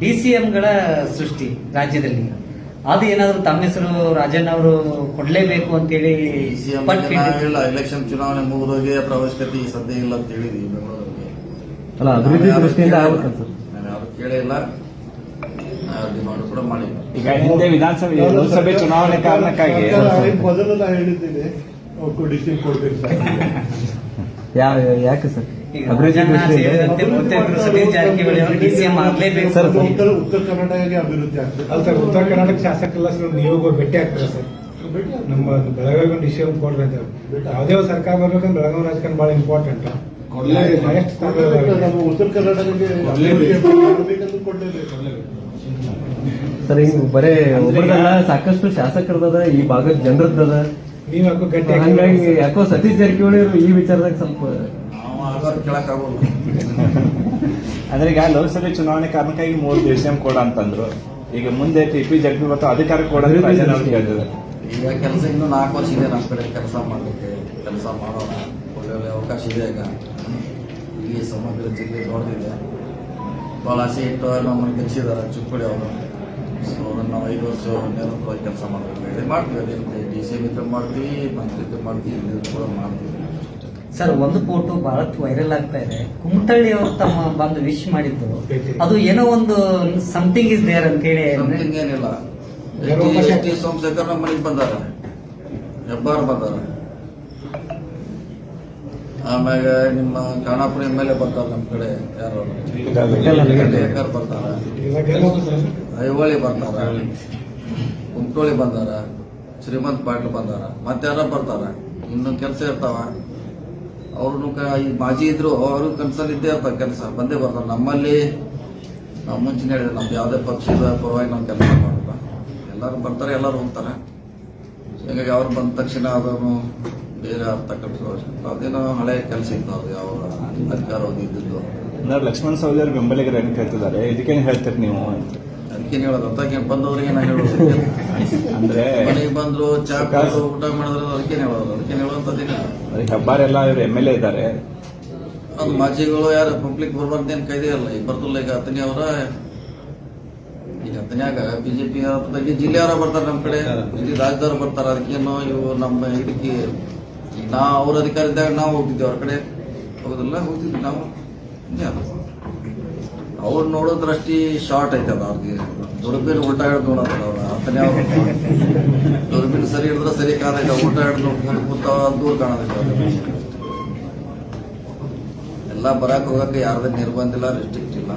D C ಎಂಗಳ ಸೃಷ್ಟಿ ರಾಜ್ಯದಲ್ಲಿ. ಅದು ಏನಾದ್ರು ತಮ್ಮ ಹೆಸರು ರಾಜಣ್ಣ ಅವರು ಕೊಡ್ಲೇಬೇಕು ಅಂತೇಳಿ ಹೇಳಿ ಇಲ್ಲ ಎಲೆಕ್ಷನ್ ಚುನಾವಣೆ ಮುಗಿದೋಗಿ ಪ್ರವೇಶಕತೆ ಸದ್ಯ ಇಲ್ಲ ಅಂತ ಹೇಳಿದ್ವಿ ಅಲ್ಲ ಅಭಿವೃದ್ಧಿ ದೃಷ್ಟಿಯಿಂದ ಆಗ್ಬೇಕಂತ. ಸರ್ ನಾನು ಯಾರು ಕೇಳೇ ಇಲ್ಲ. ಡಿಮಾಂಡ್ ಕೂಡ ಮಾಡಿಲ್ಲ ಈಗ ಹಿಂದೆ ವಿಧಾನಸಭೆ ಲೋಕಸಭೆ ಚುನಾವಣೆ ಕಾರಣಕ್ಕಾಗಿ ಮೊದಲು ನಾ ಹೇಳಿದ್ದೇನೆ. ಕೊಡ್ಬೇಕು ಯಾಕೆ ಸರ್? ಸೇರಿದಂತೆ ಸತೀಶ್ ಜಾರಕಿಹೊಳಿ ಅವರು ಸರ್. ಉತ್ತರ ಉತ್ತರ ಕರ್ನಾಟಕಕ್ಕೆ ಅಭಿವೃದ್ಧಿ ಆಗ್ತದೆ. ಅಲ್ಲ ಸರ್ ಉತ್ತರ ಕರ್ನಾಟಕ ಶಾಸಕರೆಲ್ಲ ಸರ್ ನೀವು ಭೇಟಿ ಆಗ್ತಾರೆ ಸರ್? ನಮ್ಮ ಬೆಳಗಾವಿ ಒಂದು ಡಿಸಿಎಂ ಕೊಡ್ರಿ ಅಂತ ಯಾವುದೇ ಒಂದು ಸರ್ಕಾರ ಬರ್ಬೇಕಂದ್ರೆ ಬೆಳಗಾವಿ ರಾಜಕಾರಣ ಬಹಳ ಇಂಪಾರ್ಟೆಂಟ್ ನೆಕ್ಸ್ಟ್ ಕೊಡ್ಲೇಬೇಕು. ನಮ್ಮ ಉತ್ತರ ಕರ್ನಾಟಕಕ್ಕೆ ಅಭಿವೃದ್ಧಿ ಕೊಡ್ಲೇಬೇಕು. ಸರ್ ಈಗ ಬರೇ ಸಾಕಷ್ಟು ಶಾಸಕರದ ಈ ಭಾಗದ ಜನರದ್ದದ. ನೀವು ಯಾಕೋ ಗಟ್ಟಿ ಹಂಗಾಗಿ ಯಾಕೋ ಸತೀಶ್ ಜಾರಕಿಹೊಳಿ ಅವರು ಈ ವಿಚಾರದಾಗ ಸ್ವಲ್ಪ ಅಂದ್ರೆ ಈಗ ಲೋಕಸಭೆ ಚುನಾವಣೆ ಕಾರಣಕ್ಕಾಗಿ ಮೂರು ದಿವಸ ಕೊಡ ಅಂತಂದ್ರು. ಈಗ ಮುಂದೆ ಟಿ ಪಿ ಮತ್ತು ಅಧಿಕಾರ ಕೊಡ ಈಗ ಕೆಲಸ ಇನ್ನೂ ನಾಲ್ಕು ವರ್ಷ ಇದೆ ನಮ್ಮ ಕಡೆ ಕೆಲಸ ಮಾಡಲಿಕ್ಕೆ. ಕೆಲಸ ಮಾಡೋಣ. ಒಳ್ಳೆ ಒಳ್ಳೆ ಅವಕಾಶ ಇದೆ ಈಗ. ಈ ಸಮಗ್ರ ಜಿಲ್ಲೆ ದೊಡ್ಡದಿದೆ. ಭಾಳ ಆಸೆ ಇಟ್ಟು ನಮ್ಮನ್ನು ಗೆಲ್ಲಿಸಿದ್ದಾರೆ ಚುಕ್ಕುಳಿ ಅವರು. ಸೊ ನಾವು ಐದು ವರ್ಷ ಹನ್ನೆರಡು ಕೆಲಸ ಮಾಡಬೇಕು. ಮಾಡ್ತೀವಿ, ಅದೇ ಡಿ ಸಿ ಇದ್ರೆ ಮಾಡ್ತೀವಿ ಮಂತ್ರಿ ಮಾಡ್ತೀವಿ ಕೂಡ ಮಾಡ್ತೀವಿ. ಸರ್ ಒಂದು ಫೋಟೋ ಬಹಳಷ್ಟು ವೈರಲ್ ಆಗ್ತಾ ಇದೆ. ಕುಮಟಳ್ಳಿ ಅವರು ತಮ್ಮ ಬಂದು ವಿಶ್ ಮಾಡಿದ್ದು. ಅದು ಏನೋ ಒಂದು ಸಮಥಿಂಗ್ ಇಸ್ ದೇರ್ ಅಂತ ಹೇಳಿ ಏನಿಲ್ಲ. ಎಸ್ ಟಿ ಸೋಮಶೇಖರ್ ನಮ್ಮ ಮನೆಗೆ ಬಂದಾರ. ಹೆಬ್ಬಾರ್ ಬಂದಾರ. ಆಮ್ಯಾಗ ನಿಮ್ಮ ಖಾನಾಪುರ ಎಂ ಎಲ್ ಎ ಬರ್ತಾರ ನಮ್ಮ ಕಡೆ ಯಾರು. ಬರ್ತಾರ. ಐಹೊಳಿ ಬರ್ತಾರ. ಕುಮಟೋಳಿ ಬಂದಾರ. ಶ್ರೀಮಂತ್ ಪಾಟೀಲ್ ಬಂದಾರ. ಮತ್ತಾರ ಬರ್ತಾರ. ಇನ್ನು ಕೆಲಸ ಇರ್ತಾವ. ಅವ್ರನ್ನು ಮಾಜಿ ಇದ್ರು, ಅವರು ಕನಸಲ್ಲಿ ಇದ್ದೇ ಅಪ್ಪ ಕೆಲಸ, ಬಂದೇ ಬರ್ತಾರೆ. ನಮ್ಮಲ್ಲಿ, ನಾವು ಮುಂಚೆ ಹೇಳಿದ್ರೆ ನಮ್ದು ಯಾವುದೇ ಪಕ್ಷದ ಪರವಾಗಿ ನಾವು ಕೆಲಸ ಮಾಡಪ್ಪ ಎಲ್ಲರೂ ಬರ್ತಾರೆ, ಎಲ್ಲರೂ ಹೋಗ್ತಾರೆ. ಹೀಗಾಗಿ ಅವ್ರು ಬಂದ ತಕ್ಷಣ ಅದನ್ನು ಬೇರೆ ಅರ್ಥ ಕಟ್ಟಿರೋ ಅದೇನೋ ಹಳೆ ಕೆಲಸ ಇತ್ತು ಅವ್ರಿಗೆ ಅವರ ಅಧಿಕಾರ ಇದ್ದಿದ್ದು. ಲಕ್ಷ್ಮಣ ಸವದಿ ಬೆಂಬಲಿಗರು ಏನು ಕೇಳ್ತಿದ್ದಾರೆ ಇದಕ್ಕೇನು ಹೇಳ್ತೀರಿ ನೀವು ಅಂತ. ಅದಕ್ಕೇನು ಹೇಳೋದು? ಅದಕ್ಕೆ ಬಂದವ್ರಿಗೆ ನಾನು ಹೇಳೋದು. ಅಂದ್ರೆ ಮನೆಗೆ ಬಂದ್ರು ಚಾ ಕಾಸು ಊಟ ಮಾಡಿದ್ರು ಅದಕ್ಕೇನು ಹೇಳೋದು? ಅದಕ್ಕೇನು ಹೇಳುವಂಥದ್ದೇನಿಲ್ಲ ಅಂದ್ರೆ ಹೆಬ್ಬಾರೆಲ್ಲ ಇವ್ರು ಎಂ ಎಲ್ ಎ ಇದ್ದಾರೆ. ಅದು ಮಾಜಿಗಳು ಯಾರು? ಪಬ್ಲಿಕ್ ಬರ್ಬಾರ್ದೇನು ಕೈದೇ ಇಲ್ಲ. ಈಗ ಬರ್ತಿಲ್ಲ ಈಗ ಹತ್ತನೇ ಅವರ ಈಗ ಹತ್ತನ್ಯಾಗ ಬಿಜೆಪಿ ಬಗ್ಗೆ ಜಿಲ್ಲೆಯವರು ಬರ್ತಾರೆ ನಮ್ಮ ಕಡೆ. ಇಲ್ಲಿ ರಾಜ್ಯದವ್ರು ಬರ್ತಾರೆ. ಅದಕ್ಕೇನು ಇವು ನಮ್ಮ ಇದಕ್ಕೆ ಈಗ ನಾ ಅವ್ರ ಅಧಿಕಾರ ಇದ್ದಾಗ ನಾವು ಹೋಗ್ತಿದ್ವಿ ಅವ್ರ ಕಡೆ. ಹೋಗೋದಿಲ್ಲ ಹೋಗ್ತಿದ್ವಿ ನಾವು. ಅದು ಅವ್ರು ನೋಡೋ ದೃಷ್ಟಿ ಶಾರ್ಟ್ ಐತದ ಅವ್ರಿಗೆ. ದುರ್ಬೀನ್ ಉಲ್ಟಾ ಹಿಡ್ದು ನೋಡೋದು ಅವ್ರು ದುರ್ಬೀನ್ ಸರಿ ಹಿಡಿದ್ರೆ ಸರಿ ಕಾಣೈತೆ ಉಲ್ಟಾ ಹಿಡ್ದು ನೋಡ್ಕೊಂಡು ಕೂತ ದೂರ ಅವ್ರಿಗೆ. ಎಲ್ಲ ಬರಕ್ಕೆ ಹೋಗಕ್ಕೆ ಯಾರದ ನಿರ್ಬಂಧ ಇಲ್ಲ ರೆಸ್ಟ್ರಿಕ್ಟ್ ಇಲ್ಲ.